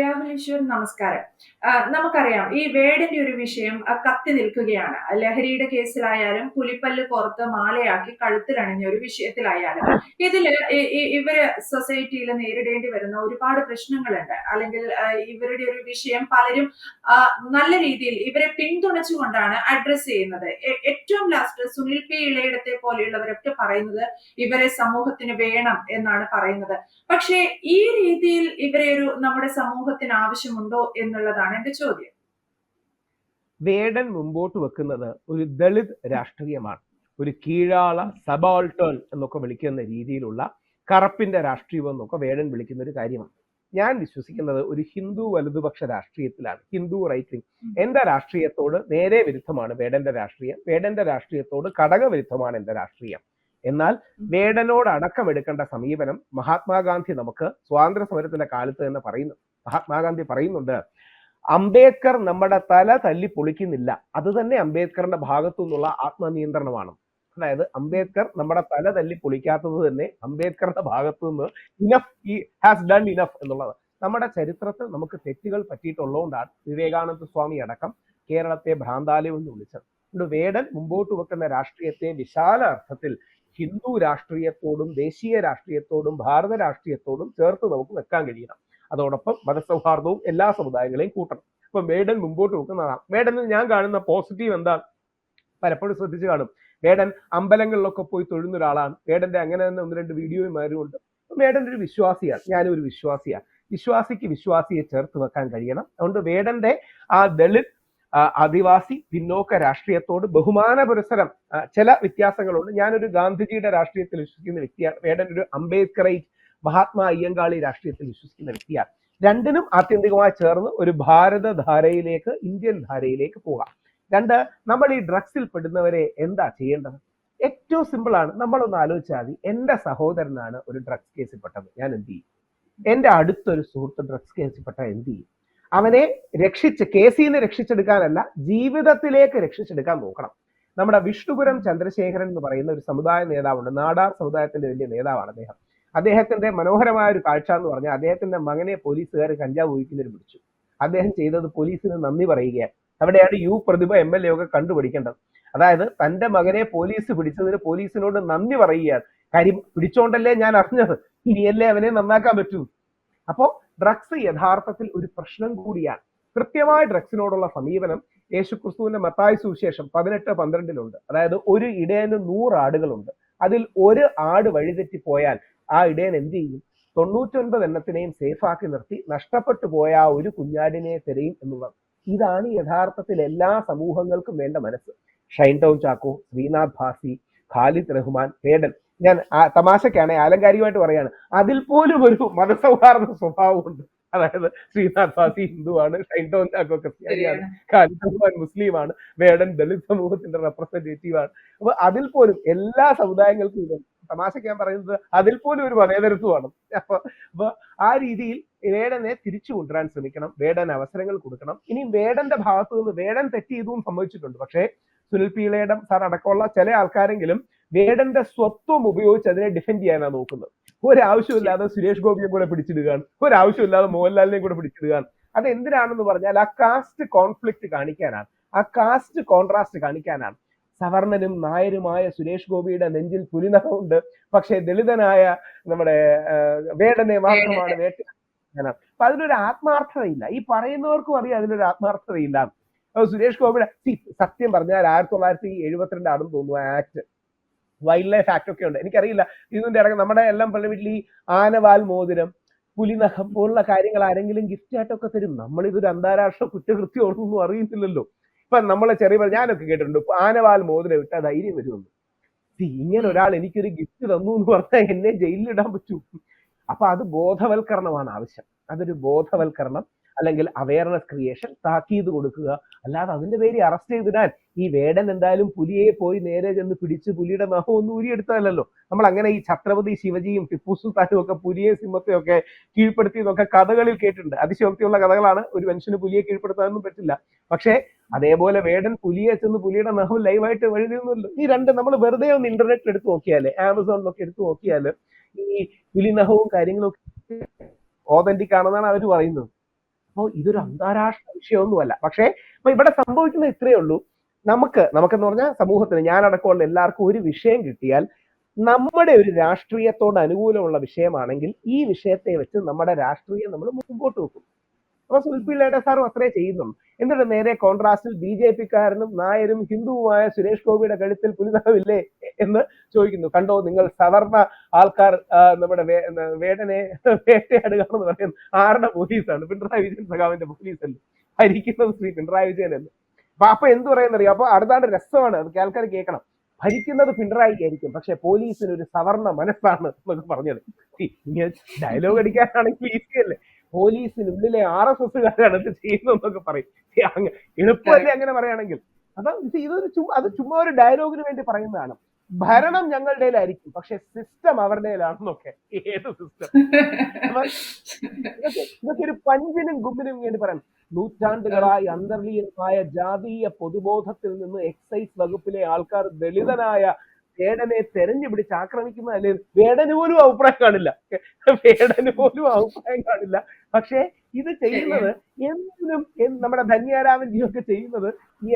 രാഹുൽ നമസ്കാരം. നമുക്കറിയാം ഈ വേടിന്റെ ഒരു വിഷയം കത്തി നിൽക്കുകയാണ്. ലഹരിയുടെ കേസിലായാലും പുലിപ്പല്ല് പുറത്ത് മാലയാക്കി കഴുത്തിലണിഞ്ഞ ഒരു വിഷയത്തിലായാലും ഇതിൽ ഇവർ സൊസൈറ്റിയിൽ നേരിടേണ്ടി വരുന്ന ഒരുപാട് പ്രശ്നങ്ങളുണ്ട്. അല്ലെങ്കിൽ ഇവരുടെ ഒരു വിഷയം പലരും നല്ല രീതിയിൽ ഇവരെ പിന്തുണച്ചുകൊണ്ടാണ് അഡ്രസ് ചെയ്യുന്നത്. ഏറ്റവും ലാസ്റ്റ് സുനിൽ പി ഇളയിടത്തെ പോലെയുള്ളവരൊക്കെ പറയുന്നത് ഇവരെ സമൂഹത്തിന് വേണം എന്നാണ് പറയുന്നത്. പക്ഷേ ഈ രീതിയിൽ ഇവരെ ഒരു സമൂഹത്തിന് ആവശ്യമുണ്ടോ എന്നുള്ളതാണ് എന്റെ ചോദ്യം. വേടൻ മുമ്പോട്ട് വെക്കുന്നത് ഒരു ദളിത് രാഷ്ട്രീയമാണ്. ഒരു കീഴാള സബാൾട്ടേൺ എന്നൊക്കെ വിളിക്കുന്ന രീതിയിലുള്ള കറപ്പിന്റെ രാഷ്ട്രീയം എന്നൊക്കെ വേടൻ വിളിക്കുന്ന ഒരു കാര്യമാണ്. ഞാൻ വിശ്വസിക്കുന്നത് ഒരു ഹിന്ദു വലതുപക്ഷ രാഷ്ട്രീയത്തിലാണ്. ഹിന്ദു റൈറ്റ് വിങ് എന്റെ രാഷ്ട്രീയത്തോട് നേരെ വിരുദ്ധമാണ് വേടന്റെ രാഷ്ട്രീയം. വേടന്റെ രാഷ്ട്രീയത്തോട് ഘടക വിരുദ്ധമാണ് എന്റെ രാഷ്ട്രീയം. എന്നാൽ വേടനോട് അടക്കം എടുക്കേണ്ട സമീപനം മഹാത്മാഗാന്ധി നമുക്ക് സ്വാതന്ത്ര്യ സമരത്തിന്റെ കാലത്ത് തന്നെ പറയുന്നു. മഹാത്മാഗാന്ധി പറയുന്നുണ്ട് അംബേദ്കർ നമ്മുടെ തല തല്ലി പൊളിക്കുന്നില്ല. അത് തന്നെ അംബേദ്കറിന്റെ ഭാഗത്തു നിന്നുള്ള ആത്മനിയന്ത്രണമാണ്. അതായത് അംബേദ്കർ നമ്മുടെ തല തല്ലി പൊളിക്കാത്തത് തന്നെ അംബേദ്കറുടെ ഭാഗത്തു നിന്ന് ഇനഫ് ഈ ഹാസ് ഡൺ ഇനഫ് എന്നുള്ളത്. നമ്മുടെ ചരിത്രത്തിൽ നമുക്ക് തെറ്റുകൾ പറ്റിയിട്ടുള്ളതുകൊണ്ടാണ് വിവേകാനന്ദ സ്വാമി അടക്കം കേരളത്തെ ഭ്രാന്താലയം എന്ന് വിളിച്ചത്. അതുകൊണ്ട് വേടൻ മുമ്പോട്ട് വെക്കുന്ന രാഷ്ട്രീയത്തെ വിശാല അർത്ഥത്തിൽ ഹിന്ദു രാഷ്ട്രീയത്തോടും ദേശീയ രാഷ്ട്രീയത്തോടും ഭാരത രാഷ്ട്രീയത്തോടും ചേർത്ത് നമുക്ക് വെക്കാൻ കഴിയണം. അതോടൊപ്പം മതസൗഹാർദ്ദവും എല്ലാ സമുദായങ്ങളെയും കൂട്ടണം. ഇപ്പൊ മേഡൻ മുമ്പോട്ട് നോക്കുന്നതാണ് മേഡനിൽ ഞാൻ കാണുന്ന പോസിറ്റീവ് എന്താ പലപ്പോഴും ശ്രദ്ധിച്ചു കാണും. മേഡൻ അമ്പലങ്ങളിലൊക്കെ പോയി തൊഴുന്ന ഒരാളാണ് മേഡന്റെ അങ്ങനെ തന്നെ ഒന്ന് രണ്ട് വീഡിയോയും ഉണ്ട് മേഡൻ ഒരു വിശ്വാസിയാണ്. ഞാനും ഒരു വിശ്വാസിയാണ്. വിശ്വാസിക്ക് വിശ്വാസിയെ ചേർത്ത് വെക്കാൻ കഴിയണം. അതുകൊണ്ട് വേടന്റെ ആ ദളിത് ആദിവാസി പിന്നോക്ക രാഷ്ട്രീയത്തോട് ബഹുമാന പുരസരം ചില വ്യത്യാസങ്ങളുണ്ട്. ഞാനൊരു ഗാന്ധിജിയുടെ രാഷ്ട്രീയത്തിൽ വിശ്വസിക്കുന്ന വ്യക്തിയാണ്. വേടൻ ഒരു അംബേദ്കറൈറ്റ് മഹാത്മാ അയ്യങ്കാളി രാഷ്ട്രീയത്തിൽ വിശ്വസിക്കുന്ന വ്യക്തിയാണ്. രണ്ടിനും ആത്യന്തികമായി ചേർന്ന് ഒരു ഭാരതധാരയിലേക്ക് ഇന്ത്യൻ ധാരയിലേക്ക് പോകാം. രണ്ട് നമ്മൾ ഈ ഡ്രഗ്സിൽ പെടുന്നവരെ എന്താ ചെയ്യേണ്ടത്? ഏറ്റവും സിമ്പിൾ ആണ്. നമ്മളൊന്ന് ആലോചിച്ചാൽ മതി. എന്റെ സഹോദരനാണ് ഒരു ഡ്രഗ്സ് കേസിൽ പെട്ടത്. ഞാൻ എന്ത് ചെയ്യും? എന്റെ അടുത്തൊരു സുഹൃത്ത് ഡ്രഗ്സ് കേസിൽ പെട്ട എന്ത് ചെയ്യും? അവനെ രക്ഷിച്ച് കേസിൽ നിന്ന് രക്ഷിച്ചെടുക്കാനല്ല ജീവിതത്തിലേക്ക് രക്ഷിച്ചെടുക്കാൻ നോക്കണം. നമ്മുടെ വിഷ്ണുപുരം ചന്ദ്രശേഖരൻ എന്ന് പറയുന്ന ഒരു സമുദായ നേതാവുണ്ട്. നാടാർ സമുദായത്തിന്റെ വലിയ നേതാവാണ് അദ്ദേഹം. അദ്ദേഹത്തിന്റെ മനോഹരമായ ഒരു കാഴ്ച എന്ന് പറഞ്ഞാൽ അദ്ദേഹത്തിന്റെ മകനെ പോലീസുകാർ കഞ്ചാവ് ഉപയോഗിക്കുന്നതിന് പിടിച്ചു അദ്ദേഹം ചെയ്തത് പോലീസിന് നന്ദി പറയുകയാണ്. അവിടെയാണ് U Prathibha M L A ഒക്കെ കണ്ടുപിടിക്കേണ്ടത്. അതായത് തന്റെ മകനെ പോലീസ് പിടിച്ചതിന് പോലീസിനോട് നന്ദി പറയുകയാണ്. കാര്യം പിടിച്ചോണ്ടല്ലേ ഞാൻ അറിഞ്ഞത്. ഇനിയല്ലേ അവനെ നന്നാക്കാൻ പറ്റൂ. അപ്പോ ഡ്രഗ്സ് യഥാർത്ഥത്തിൽ ഒരു പ്രശ്നം കൂടിയാണ്. കൃത്യമായ ഡ്രഗ്സിനോടുള്ള സമീപനം യേശു ക്രിസ്തുവിന്റെ മത്തായ സുവിശേഷം പതിനെട്ട് പന്ത്രണ്ടിലുണ്ട്. അതായത് ഒരു ഇടയന് നൂറ് ആടുകളുണ്ട്. അതിൽ ഒരു ആട് വഴിതെറ്റി പോയാൽ ആ ഇടയൻ എന്ത് ചെയ്യും? തൊണ്ണൂറ്റൊൻപത് എണ്ണത്തിനെയും സേഫാക്കി നിർത്തി നഷ്ടപ്പെട്ടു പോയ ആ ഒരു കുഞ്ഞാടിനെ തിരയും എന്നുള്ളത്. ഇതാണ് യഥാർത്ഥത്തിൽ എല്ലാ സമൂഹങ്ങൾക്കും വേണ്ട മനസ്സ്. ഷൈൻ ടൗൺ ചാക്കോ ശ്രീനാഥ് ഭാസി ഖാലിദ് റഹ്മാൻ വേടൻ ഞാൻ തമാശക്കാണ് ആലങ്കാരികമായിട്ട് പറയാണ്. അതിൽ പോലും ഒരു മതസൗഹാർദ്ദ സ്വഭാവമുണ്ട്. അതായത് ശ്രീനാഥ് വാസി ഹിന്ദുവാണ് ഷൈൻ ടൗൺ ചാക്കോ ക്രിസ്ത്യാനിയാണ് റഹ്മാൻ മുസ്ലിമാണ് വേടൻ ദളിത് സമൂഹത്തിന്റെ റെപ്രസെന്റേറ്റീവ് ആണ്. അപ്പൊ അതിൽ പോലും എല്ലാ സമുദായങ്ങൾക്കും ഇതും തമാശക്ക് ഞാൻ പറയുന്നത് അതിൽ പോലും ഒരു മതേതരത്വമാണ്. അപ്പൊ അപ്പൊ ആ രീതിയിൽ വേടനെ തിരിച്ചു കൊണ്ടുവരാൻ ശ്രമിക്കണം വേടൻ അവസരങ്ങൾ കൊടുക്കണം. ഇനി വേടന്റെ ഭാഗത്തു നിന്ന് വേടൻ തെറ്റ് ചെയ്തും സംഭവിച്ചിട്ടുണ്ട്. പക്ഷേ സുനിൽ പീളയുടെ സാർ അടക്കമുള്ള ചില ആൾക്കാരെങ്കിലും വേടന്റെ സ്വത്വം ഉപയോഗിച്ച് അതിനെ ഡിഫെൻഡ് ചെയ്യാനാണ് നോക്കുന്നത്. ഒരാവശ്യമില്ലാതെ സുരേഷ് ഗോപിയെ കൂടെ പിടിച്ചിടുകയാണ്. ഒരാവശ്യമില്ലാതെ മോഹൻലാലിനെയും കൂടെ പിടിച്ചിടുകയാണ്. അത് എന്തിനാണെന്ന് പറഞ്ഞാൽ ആ കാസ്റ്റ് കോൺഫ്ലിക്ട് കാണിക്കാനാണ്. ആ കാസ്റ്റ് കോൺട്രാസ്റ്റ് കാണിക്കാനാണ്. സവർണനും നായരുമായ സുരേഷ് ഗോപിയുടെ നെഞ്ചിൽ പുലിനഖമുണ്ട് പക്ഷേ ദളിതനായ നമ്മുടെ വേടനെ മാത്രമാണ് വേട്ട അപ്പൊ അതിലൊരു ആത്മാർത്ഥതയില്ല. ഈ പറയുന്നവർക്കും അറിയാം അതിലൊരു ആത്മാർത്ഥതയില്ല. സുരേഷ് ഗോപിയുടെ സത്യം പറഞ്ഞാൽ ആയിരത്തി തൊള്ളായിരത്തി എഴുപത്തിരണ്ടാണെന്ന് തോന്നുന്നു ആക്ട് വൈൽഡ് ലൈഫ് ആക്ട് ഒക്കെ ഉണ്ട്. എനിക്കറിയില്ല. ഇതിന്റെ ഇടയ്ക്ക് നമ്മുടെ എല്ലാം പള്ളി വീട്ടിൽ ഈ ആനവാൽ മോതിരം പുലിനഖം പോലുള്ള കാര്യങ്ങൾ ആരെങ്കിലും ഗിഫ്റ്റ് ആയിട്ടൊക്കെ തരും. നമ്മളിതൊരു അന്താരാഷ്ട്ര കുറ്റകൃത്യമാണെന്നൊന്നും അറിയത്തില്ലല്ലോ ഇപ്പൊ നമ്മളെ ചെറിയ ഞാനൊക്കെ കേട്ടിട്ടുണ്ട്. ആനവാൽ മോതിരം ഇട്ട ധൈര്യം വരുമെന്ന്. ഇങ്ങനെ ഒരാൾ എനിക്കൊരു ഗിഫ്റ്റ് തന്നു എന്ന് പറഞ്ഞാൽ എന്നെ ജയിലിലിടാൻ പറ്റൂ. അപ്പൊ അത് ബോധവൽക്കരണമാണ് ആവശ്യം. അതൊരു ബോധവൽക്കരണം. അല്ലെങ്കിൽ അവയർനെസ് ക്രിയേഷൻ താക്കീത് കൊടുക്കുക. അല്ലാതെ അതിന്റെ പേര് അറസ്റ്റ് ചെയ്തിടാൻ ഈ വേടൻ എന്തായാലും പുലിയെ പോയി നേരെ ചെന്ന് പിടിച്ച് പുലിയുടെ നഖം ഒന്നും ഊരിയെടുത്തതല്ലോ നമ്മൾ അങ്ങനെ ഈ ഛത്രപതി ശിവജിയും ടിപ്പു സുൽത്താനും ഒക്കെ പുലിയെ സിംഹത്തെ ഒക്കെ കീഴ്പ്പെടുത്തിയതൊക്കെ കഥകളിൽ കേട്ടിട്ടുണ്ട്. അതിശോക്തിയുള്ള കഥകളാണ് ഒരു മനുഷ്യന് പുലിയെ കീഴ്പ്പെടുത്താനൊന്നും പറ്റില്ല. പക്ഷേ അതേപോലെ വേടൻ പുലിയെ ചെന്ന് പുലിയുടെ നഖം ലൈവായിട്ട് എഴുതിയൊന്നുമല്ലോ ഈ രണ്ട് നമ്മൾ വെറുതെ ഒന്ന് ഇന്റർനെറ്റിൽ എടുത്ത് നോക്കിയാൽ ആമസോണിലൊക്കെ എടുത്ത് നോക്കിയാൽ ഈ പുലി നഖവും കാര്യങ്ങളും ഒക്കെ ഓതന്റിക് ആണെന്നാണ് അവർ പറയുന്നത്. അപ്പോൾ ഇതൊരു അന്താരാഷ്ട്ര വിഷയമൊന്നുമല്ല. പക്ഷേ അപ്പൊ ഇവിടെ സംഭവിക്കുന്നത് ഇത്രയേ ഉള്ളൂ. നമുക്ക് നമുക്കെന്ന് പറഞ്ഞാൽ സമൂഹത്തിന് ഞാനടക്കമുള്ള എല്ലാവർക്കും ഒരു വിഷയം കിട്ടിയാൽ നമ്മുടെ ഒരു രാഷ്ട്രീയത്തോട് അനുകൂലമുള്ള വിഷയമാണെങ്കിൽ ഈ വിഷയത്തെ വെച്ച് നമ്മുടെ രാഷ്ട്രീയം നമ്മൾ മുമ്പോട്ട് വെക്കും. അപ്പൊ സുൽപിള്ളയുടെ സാറും അത്രേ ചെയ്യുന്നുള്ളൂ. എന്നിട്ട് നേരെ കോൺട്രാസ്റ്റിൽ ബി ജെ പിക്കാരനും നായരും ഹിന്ദുവുമായ സുരേഷ് ഗോപിയുടെ കഴുത്തിൽ പുനിതാവില്ലേ എന്ന് ചോദിക്കുന്നു. കണ്ടോ നിങ്ങൾ സവർണ ആൾക്കാർ നമ്മുടെ വേടനെ വേട്ടയാടുക എന്ന് പറയുന്നത് ആരുടെ പോലീസാണ് പിണറായി വിജയൻ സഖാവിന്റെ പോലീസല്ലേ ഭരിക്കുന്നത് ശ്രീ പിണറായി വിജയനല്ലേ അപ്പൊ അപ്പൊ എന്ത് പറയുന്നറിയോ? അപ്പൊ അടുത്താണ്ട് രസമാണ്. അത് കേൾക്കാൻ കേൾക്കണം. ഭരിക്കുന്നത് പിണറായി ആയിരിക്കും. പക്ഷെ പോലീസിന് ഒരു സവർണ മനസ്സാണ് എന്നൊക്കെ പറഞ്ഞത്. ഡയലോഗ് അടിക്കാനാണെങ്കിൽ ഈസി അല്ലേ? പോലീസിനുള്ളിലെ ആർ എസ് എസ്സുകാരാണ് ഇത് ചെയ്യുന്നതെന്നൊക്കെ പറയും. എളുപ്പമല്ലേ അങ്ങനെ പറയുകയാണെങ്കിൽ? ഇത് ഇതൊരു ചുമ്മാ അത് ചുമ്മാ ഒരു ഡയലോഗിന് വേണ്ടി പറയുന്നതാണ് ഭരണം ഞങ്ങളുടെ ആയിരിക്കും പക്ഷെ സിസ്റ്റം അവരുടെയിലാണെന്നൊക്കെ ഏത് സിസ്റ്റം ഇതൊക്കെ ഇതൊക്കെ ഒരു പഞ്ചിനും ഗുമ്പിനും വേണ്ടി പറയാം. നൂറ്റാണ്ടുകളായി അന്തർലീനമായ ജാതീയ പൊതുബോധത്തിൽ നിന്ന് എക്സൈസ് വകുപ്പിലെ ആൾക്കാർ ദളിതനായ വേടനെ തെരഞ്ഞു പിടിച്ച് ആക്രമിക്കുന്നതല്ലേ വേടന് പോലും അഭിപ്രായം കാണില്ല. വേടന് പോലും അഭിപ്രായം കാണില്ല. പക്ഷേ ഇത് ചെയ്യുന്നത് എന്തിനും നമ്മുടെ ധന്യാരാമൻ ജിയൊക്കെ ചെയ്യുന്നത്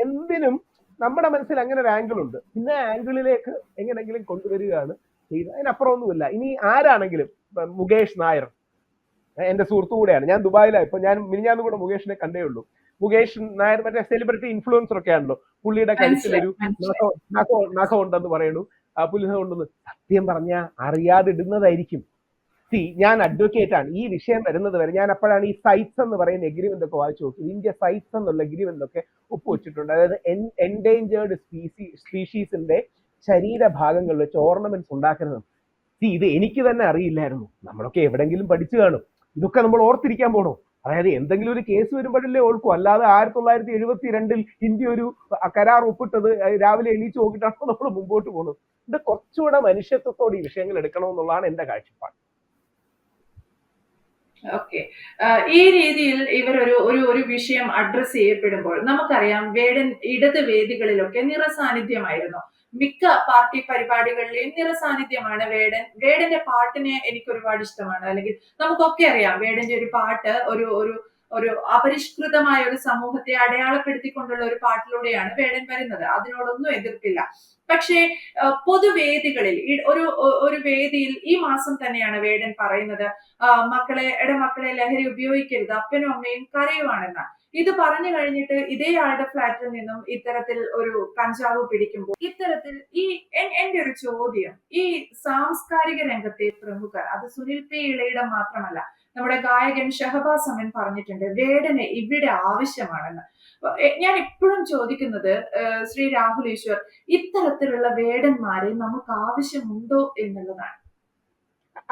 എന്തിനും നമ്മുടെ മനസ്സിൽ അങ്ങനെ ഒരു ആംഗിൾ ഉണ്ട്. പിന്നെ ആംഗിളിലേക്ക് എങ്ങനെങ്കിലും കൊണ്ടുവരികയാണ് ചെയ്യുന്നത് അതിനപ്പുറമൊന്നുമില്ല. ഇനി ആരാണെങ്കിലും മുകേഷ് നായർ എന്റെ സുഹൃത്തു കൂടെയാണ്. ഞാൻ ദുബായിലാണ് ഇപ്പൊ ഞാൻ മിനിഞ്ഞാന്ന് കൂടെ മുകേഷിനെ കണ്ടേ ഉള്ളൂ. മുകേഷ് നായർ മറ്റേ സെലിബ്രിറ്റി ഇൻഫ്ലുവൻസർ ഒക്കെ ആണല്ലോ പുള്ളിയുടെ കഴിച്ചിൽ ഒരു നഖം നഖം ഉണ്ടെന്ന് പറയുന്നു ആ പുള്ളി നഖം ഉണ്ടെന്ന് സത്യം പറഞ്ഞ അറിയാതിടുന്നതായിരിക്കും. സി ഞാൻ അഡ്വക്കേറ്റ് ആണ്. ഈ വിഷയം വരുന്നത് വരെ ഞാൻ അപ്പോഴാണ് ഈ സൈറ്റ്സ് എന്ന് പറയുന്ന എഗ്രിമെന്റ് ഒക്കെ വായിച്ചു നോക്കി ഇന്ത്യ സൈറ്റ്സ് എന്നുള്ള എഗ്രിമെന്റ് ഒക്കെ ഒപ്പുവെച്ചിട്ടുണ്ട് അതായത് എൻഡേഞ്ചേർഡ് സ്പീസി സ്പീഷീസിന്റെ ശരീരഭാഗങ്ങളിൽ വെച്ച് ഓർണമെന്റ്സ് ഉണ്ടാക്കരുത് സി ഇത് എനിക്ക് തന്നെ അറിയില്ലായിരുന്നു. നമ്മളൊക്കെ എവിടെങ്കിലും പഠിച്ചു കാണും. ഇതൊക്കെ നമ്മൾ ഓർത്തിരിക്കാൻ പോണോ. അതായത് എന്തെങ്കിലും ഒരു കേസ് വരുമ്പോഴല്ലേ ഓൾക്കും. അല്ലാതെ ആയിരത്തി തൊള്ളായിരത്തി എഴുപത്തി രണ്ടിൽ ഇന്ത്യ ഒരു കരാർ ഒപ്പിട്ടത് രാവിലെ എണീച്ച് നോക്കിയിട്ടാണ് നമ്മൾ മുമ്പോട്ട് പോകുന്നത്? ഇത് കുറച്ചുകൂടെ മനുഷ്യത്വത്തോടെ ഈ വിഷയങ്ങൾ എടുക്കണമെന്നുള്ളതാണ് എന്റെ കാഴ്ചപ്പാട്. ഓക്കെ ഈ രീതിയിൽ ഇവർ ഒരു ഒരു ഒരു വിഷയം അഡ്രസ് ചെയ്യപ്പെടുമ്പോൾ നമുക്കറിയാം വേടൻ ഇടത് വേദികളിലൊക്കെ നിറസാന്നിധ്യമായിരുന്നു. മിക്ക പാർട്ടി പരിപാടികളിലെയും നിറസാന്നിധ്യമാണ് വേടൻ. വേടന്റെ പാട്ടിനെ എനിക്ക് ഒരുപാട് ഇഷ്ടമാണ്. അല്ലെങ്കിൽ നമുക്കൊക്കെ അറിയാം വേടന്റെ ഒരു പാട്ട് ഒരു ഒരു ഒരു അപരിഷ്കൃതമായ ഒരു സമൂഹത്തെ അടയാളപ്പെടുത്തിക്കൊണ്ടുള്ള ഒരു പാട്ടിലൂടെയാണ് വേടൻ വരുന്നത്. അതിനോടൊന്നും എതിർപ്പില്ല. പക്ഷേ പൊതുവേദികളിൽ ഒരു ഒരു വേദിയിൽ ഈ മാസം തന്നെയാണ് വേടൻ പറയുന്നത് മക്കളെ എടെ മക്കളെ ലഹരി ഉപയോഗിക്കരുത്. അപ്പനും അമ്മയും കരയുവാണെന്ന്. ഇത് പറഞ്ഞു കഴിഞ്ഞിട്ട് ഇതേ ആളുടെ ഫ്ലാറ്റിൽ നിന്നും ഇത്തരത്തിൽ ഒരു കഞ്ചാവ് പിടിക്കുമ്പോൾ ഇത്തരത്തിൽ ഈ എന്റെ ഒരു ചോദ്യം ഈ സാംസ്കാരിക രംഗത്തെ പ്രമുഖർ അത് സുനിൽ പി ഇളയിട മാത്രമല്ല നമ്മുടെ ഗായകൻ ഷഹബാസ് അമൻ പറഞ്ഞിട്ടുണ്ട് വേടനെ ഇവിടെ ആവശ്യമാണെന്ന്. ഞാൻ ഇപ്പോഴും ചോദിക്കുന്നത് ശ്രീ രാഹുൽ ഈശ്വർ ഇത്തരത്തിലുള്ള വേടന്മാരെ നമുക്ക് ആവശ്യമുണ്ടോ എന്നുള്ളതാണ്.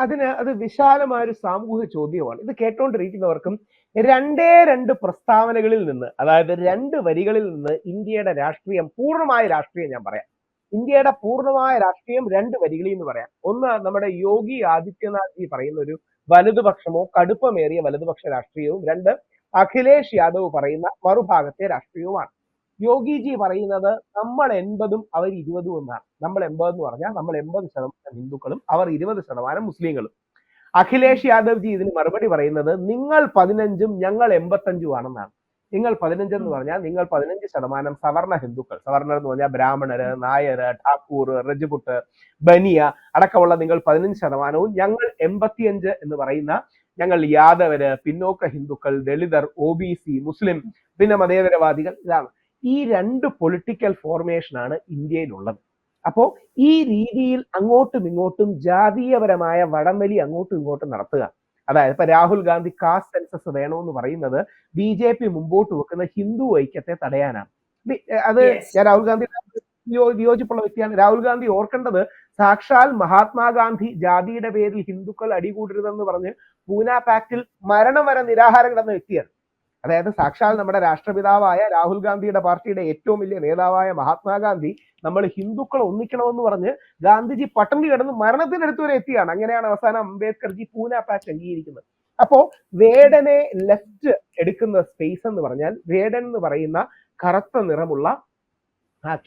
അതിന് അത് വിശാലമായ ഒരു സാമൂഹിക ചോദ്യമാണ്. ഇത് കേട്ടോണ്ടിരിക്കുന്നവർക്കും രണ്ടേ രണ്ട് പ്രസ്താവനകളിൽ നിന്ന് അതായത് രണ്ട് വരികളിൽ നിന്ന് ഇന്ത്യയുടെ രാഷ്ട്രീയം പൂർണമായ രാഷ്ട്രീയം ഞാൻ പറയാം. ഇന്ത്യയുടെ പൂർണമായ രാഷ്ട്രീയം രണ്ട് വരികളിൽ നിന്ന് പറയാം. ഒന്ന് നമ്മുടെ യോഗി ആദിത്യനാഥ് ജി പറയുന്ന ഒരു വലതുപക്ഷമോ കടുപ്പമേറിയ വലതുപക്ഷ രാഷ്ട്രീയവും രണ്ട് അഖിലേഷ് യാദവ് പറയുന്ന മറുഭാഗത്തെ രാഷ്ട്രീയവുമാണ്. യോഗിജി പറയുന്നത് നമ്മൾ എൺപതും അവർ ഇരുപതും എന്നാണ്. നമ്മൾ എൺപത് എന്ന് പറഞ്ഞാൽ നമ്മൾ എൺപത് ശതമാനം ഹിന്ദുക്കളും അവർ ഇരുപത് ശതമാനം മുസ്ലിങ്ങളും. അഖിലേഷ് യാദവ് ജി ഇതിന് മറുപടി പറയുന്നത് നിങ്ങൾ പതിനഞ്ചും ഞങ്ങൾ എൺപത്തഞ്ചും ആണെന്നാണ്. നിങ്ങൾ പതിനഞ്ച് എന്ന് പറഞ്ഞാൽ നിങ്ങൾ പതിനഞ്ച് ശതമാനം സവർണ ഹിന്ദുക്കൾ. സവർണർ എന്ന് പറഞ്ഞാൽ ബ്രാഹ്മണര് നായര് ഠാക്കൂർ റജ്പുട്ട് ബനിയ അടക്കമുള്ള നിങ്ങൾ പതിനഞ്ച് ശതമാനവും ഞങ്ങൾ എൺപത്തിയഞ്ച് എന്ന് പറയുന്ന ഞങ്ങൾ യാദവര് പിന്നോക്ക ഹിന്ദുക്കൾ ദളിതർ ഒ ബി സി മുസ്ലിം പിന്നെ മതേതരവാദികൾ ഇതാണ്. ഈ രണ്ട് പൊളിറ്റിക്കൽ ഫോർമേഷനാണ് ഇന്ത്യയിലുള്ളത്. അപ്പോ ഈ രീതിയിൽ അങ്ങോട്ടും ഇങ്ങോട്ടും ജാതീയപരമായ വടംവലി അങ്ങോട്ടും ഇങ്ങോട്ടും നടത്തുക. അതായത് ഇപ്പൊ രാഹുൽ ഗാന്ധി കാസ്റ്റ് സെൻസസ് വേണമെന്ന് പറയുന്നത് ബി ജെ പി മുമ്പോട്ട് വെക്കുന്ന ഹിന്ദു ഐക്യത്തെ തടയാനാണ്. അത് ഞാൻ രാഹുൽ ഗാന്ധി വിയോ- വിയോജിപ്പുള്ള വ്യക്തിയാണ്. രാഹുൽ ഗാന്ധി ഓർക്കേണ്ടത് സാക്ഷാൽ മഹാത്മാഗാന്ധി ജാതിയുടെ പേരിൽ ഹിന്ദുക്കൾ അടികൂടരുതെന്ന് പറഞ്ഞ് പൂന പാക്റ്റിൽ മരണം വരെ നിരാഹാരം കിടന്ന വ്യക്തിയാണ്. അതായത് സാക്ഷാൽ നമ്മുടെ രാഷ്ട്രപിതാവായ രാഹുൽ ഗാന്ധിയുടെ പാർട്ടിയുടെ ഏറ്റവും വലിയ നേതാവായ മഹാത്മാഗാന്ധി നമ്മൾ ഹിന്ദുക്കൾ ഒന്നിക്കണമെന്ന് പറഞ്ഞ് ഗാന്ധിജി പട്ടണി കിടന്ന് മരണത്തിനടുത്ത് വരെ എത്തിയാണ്. അങ്ങനെയാണ് അവസാനം അംബേദ്കർജി പൂന പാക്ട് അംഗീകരിക്കുന്നത്. അപ്പോ വേടനെ ലെഫ്റ്റ് എടുക്കുന്ന സ്പേസ് എന്ന് പറഞ്ഞാൽ വേടൻ എന്ന് പറയുന്ന കറുത്ത നിറമുള്ള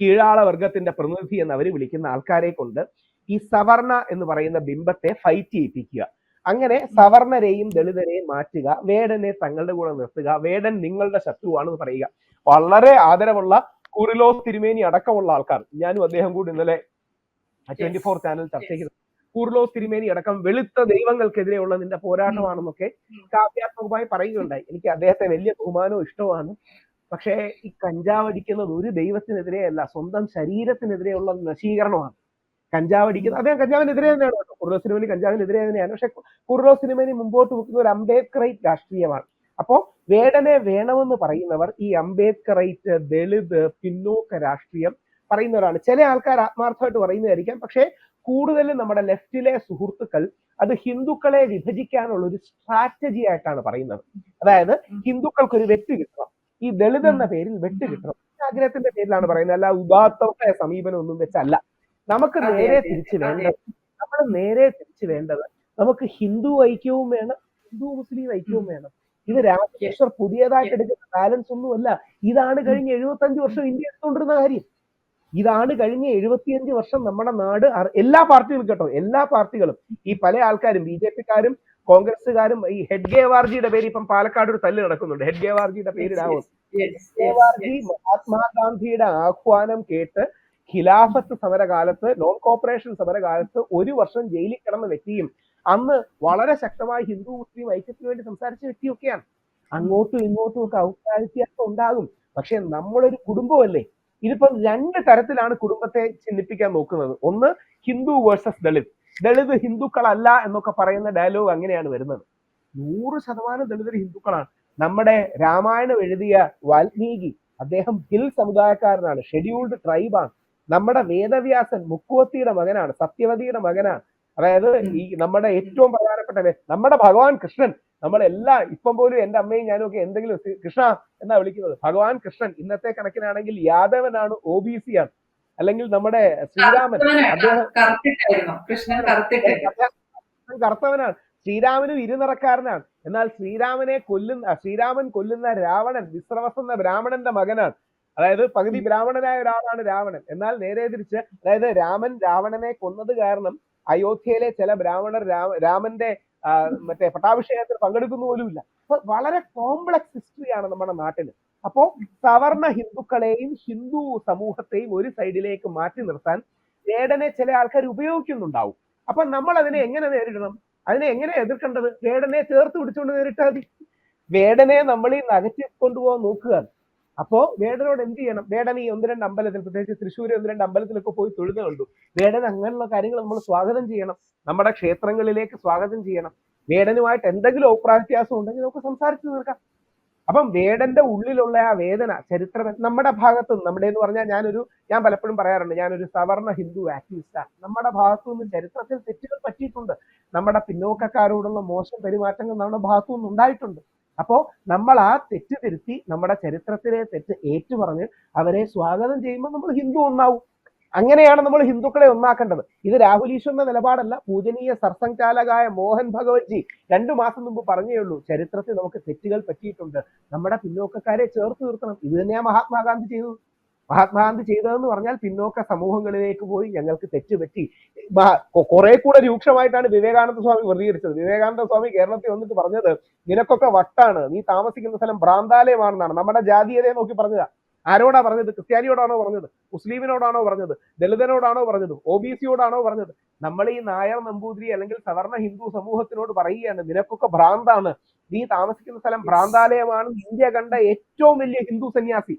കീഴാള വർഗത്തിന്റെ പ്രതിനിധി എന്ന് അവർ വിളിക്കുന്ന ആൾക്കാരെ കൊണ്ട് ഈ സവർണ എന്ന് പറയുന്ന ബിംബത്തെ ഫൈറ്റ് ചെയ്യിപ്പിക്കുക. അങ്ങനെ സവർണരെയും ദളിതരെയും മാറ്റുക വേടനെ തങ്ങളുടെ കൂടെ നിർത്തുക വേടൻ നിങ്ങളുടെ ശത്രുവാണെന്ന് പറയുക. വളരെ ആദരവുള്ള കുറിലോസ് തിരുമേനി അടക്കമുള്ള ആൾക്കാർ. ഞാനും അദ്ദേഹം കൂടി ഇന്നലെ ട്വന്റി ഫോർ ചാനൽ ചർച്ച ചെയ്തു കൂർലോസ് തിരുമേനി അടക്കം വെളുത്ത ദൈവങ്ങൾക്കെതിരെയുള്ള നിന്റെ പോരാട്ടമാണെന്നൊക്കെ കാവ്യാത്മകമായി പറയുകയുണ്ടായി. എനിക്ക് അദ്ദേഹത്തെ വലിയ ബഹുമാനവും ഇഷ്ടമാണ് പക്ഷേ ഈ കഞ്ചാവടിക്കുന്നത് ഒരു ദൈവത്തിനെതിരെയല്ല സ്വന്തം ശരീരത്തിനെതിരെയുള്ള നശീകരണമാണ്. കഞ്ചാവടിക്കുന്നത് അദ്ദേഹം കഞ്ചാവിനെതിരെ തന്നെയാണ് കേട്ടോ. കുർലോസ് സിനിമയിൽ കഞ്ചാവിനെതിരെ തന്നെയാണ്. പക്ഷെ കുർലോസ് സിനിമയിൽ മുമ്പോട്ട് വെക്കുന്ന ഒരു അംബേദ്കറൈറ്റ് രാഷ്ട്രീയമാണ്. അപ്പോൾ വേടനെ വേണമെന്ന് പറയുന്നവർ ഈ അംബേദ്കറൈറ്റ് ദളിത് പിന്നോക്ക രാഷ്ട്രീയം പറയുന്നവരാണ്. ചില ആൾക്കാർ ആത്മാർത്ഥമായിട്ട് പറയുന്നതായിരിക്കാം. പക്ഷേ കൂടുതലും നമ്മുടെ ലെഫ്റ്റിലെ സുഹൃത്തുക്കൾ അത് ഹിന്ദുക്കളെ വിഭജിക്കാനുള്ള ഒരു സ്ട്രാറ്റജി ആയിട്ടാണ് പറയുന്നത്. അതായത് ഹിന്ദുക്കൾക്ക് ഒരു വെട്ട് കിട്ടണം. ഈ ദളിത് എന്ന പേരിൽ വെട്ട് കിട്ടണം. ആഗ്രഹത്തിന്റെ പേരിലാണ് പറയുന്നത്. അല്ല ഉദാത്തമായ സമീപനം ഒന്നും വെച്ചല്ല. നമുക്ക് നേരെ തിരിച്ചു അതെ. നമ്മൾ നേരെ തിരിച്ചു വേണ്ടത് നമുക്ക് ഹിന്ദു ഐക്യവും വേണം ഹിന്ദു മുസ്ലിം ഐക്യവും വേണം. ഇത് രാമകൃഷ്ണർ പുതിയതായിട്ട് എടുക്കുന്ന ബാലൻസ് ഒന്നുമല്ല. ഇതാണ് കഴിഞ്ഞ എഴുപത്തഞ്ച് വർഷം ഇന്ത്യ എടുത്തുകൊണ്ടിരുന്ന കാര്യം. ഇതാണ് കഴിഞ്ഞ എഴുപത്തിയഞ്ച് വർഷം നമ്മുടെ നാട് എല്ലാ പാർട്ടികളും കേട്ടോ എല്ലാ പാർട്ടികളും. ഈ പല ആൾക്കാരും ബി ജെ പിക്കാരും കോൺഗ്രസ്സുകാരും ഈ ഹെഡ് ഗേവാർജിയുടെ പേര് ഇപ്പം പാലക്കാട് ഒരു തല്ല് നടക്കുന്നുണ്ട്. ഹെഡ് ഗേവാർജിയുടെ yes, ഗേവാർജി. മഹാത്മാഗാന്ധിയുടെ ആഹ്വാനം കേട്ട് ഖിലാഫത്ത് സമരകാലത്ത് നോൺ കോപ്പറേഷൻ സമരകാലത്ത് ഒരു വർഷം ജയിലിൽ കിടന്ന വ്യക്തിയും അന്ന് വളരെ ശക്തമായി ഹിന്ദു മുസ്ലിം ഐക്യത്തിന് വേണ്ടി സംസാരിച്ച വ്യക്തിയൊക്കെയാണ്. അങ്ങോട്ടും ഇങ്ങോട്ടും ഒക്കെ അഭിപ്രായ ഉണ്ടാകും. പക്ഷെ നമ്മളൊരു കുടുംബമല്ലേ? ഇതിപ്പം രണ്ട് തരത്തിലാണ് കുടുംബത്തെ ചിന്തിപ്പിക്കാൻ നോക്കുന്നത്. ഒന്ന് ഹിന്ദു വേഴ്സസ് ദളിത്. ദളിത് ഹിന്ദുക്കളല്ല എന്നൊക്കെ പറയുന്ന ഡയലോഗ് അങ്ങനെയാണ് വരുന്നത്. നൂറ് ശതമാനം ദളിതർ ഹിന്ദുക്കളാണ്. നമ്മുടെ രാമായണം എഴുതിയ വാൽമീകി അദ്ദേഹം ഹിൽ സമുദായക്കാരനാണ്. ഷെഡ്യൂൾഡ് ട്രൈബാണ് നമ്മുടെ വേദവ്യാസൻ മുക്കുവത്തിയുടെ മകനാണ് സത്യവതിയുടെ മകനാണ്. അതായത് ഈ നമ്മുടെ ഏറ്റവും പ്രധാനപ്പെട്ട നമ്മുടെ ഭഗവാൻ കൃഷ്ണൻ നമ്മളെല്ലാം ഇപ്പം പോലും എന്റെ അമ്മയും ഞാനും ഒക്കെ എന്തെങ്കിലും കൃഷ്ണ എന്നാ വിളിക്കുന്നത്? ഭഗവാൻ കൃഷ്ണൻ ഇന്നത്തെ കണക്കിനാണെങ്കിൽ യാദവനാണ് ഒ ബി സി ആണ്. അല്ലെങ്കിൽ നമ്മുടെ ശ്രീരാമൻ അദ്ദേഹം കറുത്തവനാണ്. ശ്രീരാമനും ഇരുനിറക്കാരനാണ്. എന്നാൽ ശ്രീരാമനെ കൊല്ലുന്ന ശ്രീരാമൻ കൊല്ലുന്ന രാവണൻ വിശ്രവസ് എന്ന ബ്രാഹ്മണന്റെ മകനാണ്. അതായത് പകുതി ബ്രാഹ്മണനായ ഒരാളാണ് രാവണൻ. എന്നാൽ നേരെ തിരിച്ച് അതായത് രാമൻ രാവണനെ കൊന്നത് കാരണം അയോധ്യയിലെ ചില ബ്രാഹ്മണർ രാമന്റെ മറ്റേ പട്ടാഭിഷേകത്തിൽ പങ്കെടുക്കുന്ന പോലുമില്ല അപ്പൊ വളരെ കോംപ്ലക്സ് ഹിസ്റ്ററിയാണ് നമ്മുടെ നാട്ടിൽ അപ്പോ സവർണ ഹിന്ദുക്കളെയും ഹിന്ദു സമൂഹത്തെയും ഒരു സൈഡിലേക്ക് മാറ്റി നിർത്താൻ വേടനെ ചില ആൾക്കാർ ഉപയോഗിക്കുന്നുണ്ടാവും. അപ്പൊ നമ്മൾ അതിനെ എങ്ങനെ നേരിടണം? അതിനെ എങ്ങനെ എതിർക്കേണ്ടത്? വേടനെ ചേർത്ത് പിടിച്ചുകൊണ്ട് നേരിട്ടാൽ മതി. വേടനെ നമ്മൾ ഈ നഗറ്റി കൊണ്ടുപോകാൻ നോക്കുക അപ്പോ വേടനോട് എന്ത് ചെയ്യണം? വേടൻ ഈ ഒന്ന് രണ്ട് അമ്പലത്തിൽ പ്രത്യേകിച്ച് തൃശ്ശൂർ ഒന്ന് രണ്ട് അമ്പലത്തിലൊക്കെ പോയി തൊഴുത് കണ്ടു വേടൻ അങ്ങനെയുള്ള കാര്യങ്ങൾ നമ്മൾ സ്വാഗതം ചെയ്യണം. നമ്മുടെ ക്ഷേത്രങ്ങളിലേക്ക് സ്വാഗതം ചെയ്യണം. വേടനുമായിട്ട് എന്തെങ്കിലും അഭിപ്രായവ്യത്യാസം ഉണ്ടെങ്കിൽ നമുക്ക് സംസാരിച്ചു തീർക്കാം. അപ്പം വേടന്റെ ഉള്ളിലുള്ള ആ വേദന ചരിത്ര നമ്മുടെ ഭാഗത്തു നിന്ന് നമ്മുടെ എന്ന് പറഞ്ഞാൽ ഞാനൊരു ഞാൻ പലപ്പോഴും പറയാറുണ്ട് ഞാനൊരു സവർണ ഹിന്ദു ആക്ടിവിസ്റ്റാണ്. നമ്മുടെ ഭാഗത്തു നിന്ന് ചരിത്രത്തിൽ തെറ്റുകൾ പറ്റിയിട്ടുണ്ട്. നമ്മുടെ പിന്നോക്കക്കാരോടുള്ള മോശം പെരുമാറ്റങ്ങൾ നമ്മുടെ ഭാഗത്തു നിന്ന് ഉണ്ടായിട്ടുണ്ട് അപ്പോ നമ്മൾ ആ തെറ്റ് തിരുത്തി നമ്മുടെ ചരിത്രത്തിലെ തെറ്റ് ഏറ്റുപറഞ്ഞ് അവരെ സ്വാഗതം ചെയ്യുമ്പോൾ നമ്മൾ ഹിന്ദു ഒന്നാവും. അങ്ങനെയാണ് നമ്മൾ ഹിന്ദുക്കളെ ഒന്നാക്കേണ്ടത്. ഇത് രാഹുൽ ഈശ്വറിന്റെ നിലപാടല്ല. പൂജനീയ സർസംഘാലകായ മോഹൻ ഭഗവത്ജി രണ്ടു മാസം മുമ്പ് പറഞ്ഞേ ഉള്ളൂ ചരിത്രത്തിൽ നമുക്ക് തെറ്റുകൾ പറ്റിയിട്ടുണ്ട്. നമ്മുടെ പിന്നോക്കക്കാരെ ചേർത്ത് നിർത്തണം. ഇത് തന്നെയാ മഹാത്മാഗാന്ധി ചെയ്തത്. മഹാത്മാഗാന്ധി ചെയ്തതെന്ന് പറഞ്ഞാൽ പിന്നോക്ക സമൂഹങ്ങളിലേക്ക് പോയി ഞങ്ങൾക്ക് തെറ്റുപറ്റി കുറെ കൂടെ രൂക്ഷമായിട്ടാണ് വിവേകാനന്ദ സ്വാമി പ്രതികരിച്ചത്. വിവേകാനന്ദ സ്വാമി കേരളത്തിൽ വന്നിട്ട് പറഞ്ഞത് നിനക്കൊക്കെ വട്ടാണ്. നീ താമസിക്കുന്ന സ്ഥലം ഭ്രാന്താലയമാണെന്നാണ്. നമ്മുടെ ജാതീയതയെ നോക്കി പറഞ്ഞതാ. ആരോടാ പറഞ്ഞത്? ക്രിസ്ത്യാനിയോടാണോ പറഞ്ഞത്? മുസ്ലിമിനോടാണോ പറഞ്ഞത്? ദളിതനോടാണോ പറഞ്ഞത്? ഒ ബി സിയോടാണോ പറഞ്ഞത്? നമ്മൾ ഈ നായർ നമ്പൂതിരി അല്ലെങ്കിൽ സവർണ ഹിന്ദു സമൂഹത്തിനോട് പറയുകയാണ് നിനക്കൊക്കെ ഭ്രാന്താണ്. നീ താമസിക്കുന്ന സ്ഥലം ഭ്രാന്താലയമാണ്. ഇന്ത്യ കണ്ട ഏറ്റവും വലിയ ഹിന്ദു സന്യാസി.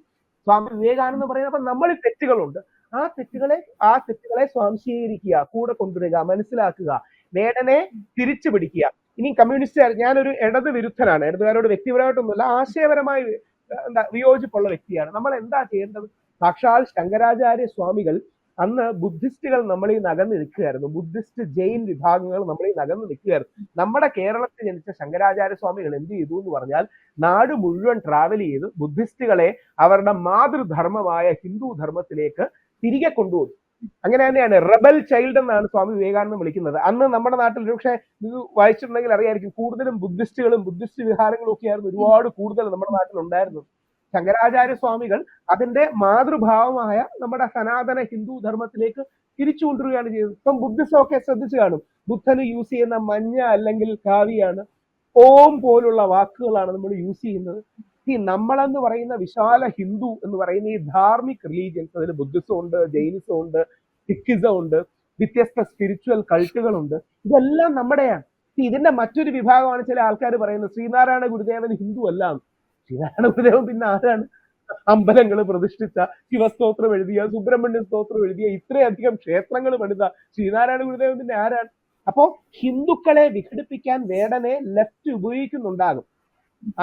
സ്വാമി വിവേകാനന്ദ പറയുന്നത് നമ്മളിൽ തെറ്റുകളുണ്ട്. ആ തെറ്റുകളെ ആ തെറ്റുകളെ സ്വാംശീകരിക്കുക കൂടെ കൊണ്ടുവരിക മനസ്സിലാക്കുക വേടനെ തിരിച്ചു പിടിക്കുക. ഇനി കമ്മ്യൂണിസ്റ്റ് ഞാനൊരു ഇടത് വിരുദ്ധനാണ്. ഇടതുകാരോട് വ്യക്തിപരമായിട്ടൊന്നുമല്ല ആശയപരമായി എന്താ വിയോജിപ്പുള്ള വ്യക്തിയാണ്. നമ്മൾ എന്താ ചെയ്യേണ്ടത്? സാക്ഷാൽ ശങ്കരാചാര്യ സ്വാമികൾ അന്ന് ബുദ്ധിസ്റ്റുകൾ നമ്മളീ നകന്ന് നിൽക്കുകയായിരുന്നു. ബുദ്ധിസ്റ്റ് ജെയിൻ വിഭാഗങ്ങൾ നമ്മളീ നകന്ന് നിൽക്കുകയായിരുന്നു. നമ്മുടെ കേരളത്തിൽ ജനിച്ച ശങ്കരാചാര്യ സ്വാമികൾ എന്ത് ചെയ്തു എന്ന് പറഞ്ഞാൽ നാട് മുഴുവൻ ട്രാവൽ ചെയ്ത് ബുദ്ധിസ്റ്റുകളെ അവരുടെ മാതൃധർമ്മമായ ഹിന്ദു ധർമ്മത്തിലേക്ക് തിരികെ കൊണ്ടുവന്നു. അങ്ങനെ തന്നെയാണ് റബൽ ചൈൽഡ് എന്നാണ് സ്വാമി വിവേകാനന്ദൻ വിളിക്കുന്നത്. അന്ന് നമ്മുടെ നാട്ടിൽ പക്ഷേ ഇത് വായിച്ചിട്ടുണ്ടെങ്കിൽ അറിയായിരിക്കും. കൂടുതലും ബുദ്ധിസ്റ്റുകളും ബുദ്ധിസ്റ്റ് വിഹാരങ്ങളും ഒക്കെ ആയിരുന്നു ഒരുപാട് കൂടുതൽ നമ്മുടെ നാട്ടിൽ ഉണ്ടായിരുന്നത്. ശങ്കരാചാര്യ സ്വാമികൾ അതിന്റെ മാതൃഭാവമായ നമ്മുടെ സനാതന ഹിന്ദു ധർമ്മത്തിലേക്ക് തിരിച്ചു കൊണ്ടുവരികയാണ് ചെയ്തത്. ഇപ്പം ബുദ്ധിസം ഒക്കെ ശ്രദ്ധിച്ചു കാണും. ബുദ്ധന് യൂസ് ചെയ്യുന്ന മഞ്ഞ അല്ലെങ്കിൽ കാവിയാണ് ഓം പോലുള്ള വാക്കുകളാണ് നമ്മൾ യൂസ് ചെയ്യുന്നത്. ഈ നമ്മളെന്ന് പറയുന്ന വിശാല ഹിന്ദു എന്ന് പറയുന്ന ഈ ധാർമ്മിക് റിലീജിയൻസ് അതിൽ ബുദ്ധിസം ഉണ്ട് ജൈനിസം ഉണ്ട് സിഖിസം ഉണ്ട് വ്യത്യസ്ത സ്പിരിച്വൽ കൾട്ടുകളുണ്ട്. ഇതെല്ലാം നമ്മുടെയാണ്. ഇതിന്റെ മറ്റൊരു വിഭാഗമാണ് ചില ആൾക്കാർ പറയുന്നത്. ശ്രീനാരായണ ഗുരുദേവൻ ഹിന്ദു അല്ല എന്ന്. ശ്രീനാരായണ ഗുരുദേവൻ പിന്നെ ആരാണ്? അമ്പലങ്ങൾ പ്രതിഷ്ഠിച്ച ശിവസ്തോത്രം എഴുതിയ സുബ്രഹ്മണ്യ സ്തോത്രം എഴുതിയ ഇത്രയധികം ക്ഷേത്രങ്ങൾ പണിത ശ്രീനാരായണ ഗുരുദേവൻ പിന്നെ ആരാണ്? അപ്പോ ഹിന്ദുക്കളെ വിഘടിപ്പിക്കാൻ വേടനെ ലെഫ്റ്റ് ഉപയോഗിക്കുന്നുണ്ടാകും.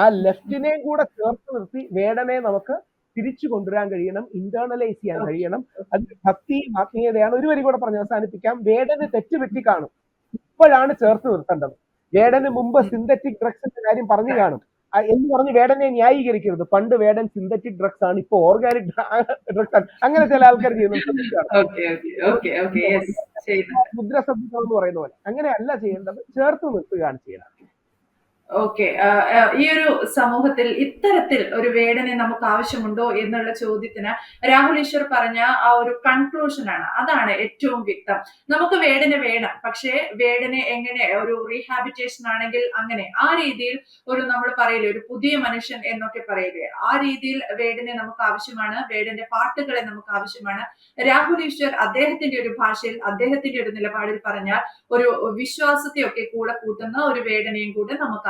ആ ലെഫ്റ്റിനെയും കൂടെ ചേർത്ത് നിർത്തി വേടനെ നമുക്ക് തിരിച്ചു കൊണ്ടുവരാൻ കഴിയണം ഇന്റേണലൈസ് ചെയ്യാൻ കഴിയണം. അത് ഭക്തി ആത്മീയതയാണ് ഒരു വരി കൂടെ പറഞ്ഞ് അവസാനിപ്പിക്കാം. വേടന് തെറ്റുപറ്റി കാണും. ഇപ്പോഴാണ് ചേർത്ത് നിർത്തേണ്ടത്. വേടന് മുമ്പ് സിന്തറ്റിക് ഡ്രഗ്സിന്റെ കാര്യം പറഞ്ഞു കാണും. എന്ന് പറഞ്ഞ് വേടനെ ന്യായീകരിക്കരുത്. പണ്ട് വേടൻ സിന്തറ്റിക് ഡ്രഗ്സ് ആണ് ഇപ്പൊ ഓർഗാനിക് ഡ്രഗ്സ് ആണ്. അങ്ങനെ ചില ആൾക്കാർ ചെയ്യുന്നുണ്ട് okay okay okay okay yes ചെയ്യുന്നുണ്ട്. മുദ്ര ശ്രദ്ധിക്കണം എന്ന് പറയുന്ന പോലെ. അങ്ങനെയല്ല ചെയ്യേണ്ടത്. ചേർത്ത് നിർത്തുകയാണ് ചെയ്യേണ്ടത് ഓക്കെ ഈ ഒരു സമൂഹത്തിൽ ഇത്തരത്തിൽ ഒരു വേടനെ നമുക്ക് ആവശ്യമുണ്ടോ എന്നുള്ള ചോദ്യത്തിന് രാഹുൽ ഈശ്വർ പറഞ്ഞ ആ ഒരു കൺക്ലൂഷൻ ആണ്. അതാണ് ഏറ്റവും വ്യക്തം. നമുക്ക് വേടനെ വേണം പക്ഷേ വേടനെ എങ്ങനെ ഒരു റീഹാബിറ്റേഷൻ ആണെങ്കിൽ അങ്ങനെ ആ രീതിയിൽ ഒരു നമ്മൾ പറയില്ലേ ഒരു പുതിയ മനുഷ്യൻ എന്നൊക്കെ പറയില്ലേ ആ രീതിയിൽ വേടനെ നമുക്ക് ആവശ്യമാണ് വേടന്റെ പാട്ടുകളെ നമുക്ക് ആവശ്യമാണ്. രാഹുൽ ഈശ്വർ അദ്ദേഹത്തിന്റെ ഒരു ഭാഷയിൽ അദ്ദേഹത്തിന്റെ ഒരു നിലപാടിൽ പറഞ്ഞാൽ ഒരു വിശ്വാസത്തെയൊക്കെ കൂടെ കൂട്ടുന്ന ഒരു വേദനയും കൂടെ നമുക്ക്